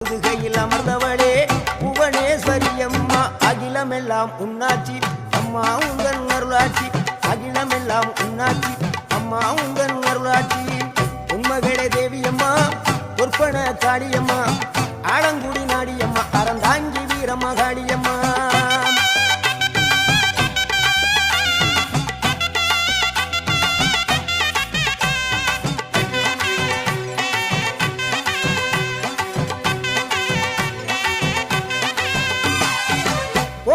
முதுகையில் அமர்ந்தவளே புவனேஸ்வரி அம்மா அகிலமெல்லாம் உன்னாச்சி அம்மா உங்கள் அருளாட்சி. அகிலமெல்லாம் உன்னாச்சி அம்மா உங்கள் அருளாட்சி. உண்மகளே தேவியம்மா பொற்பன காளியம்மா ஆலங்குடி நாடியம்மா அறந்தாங்கி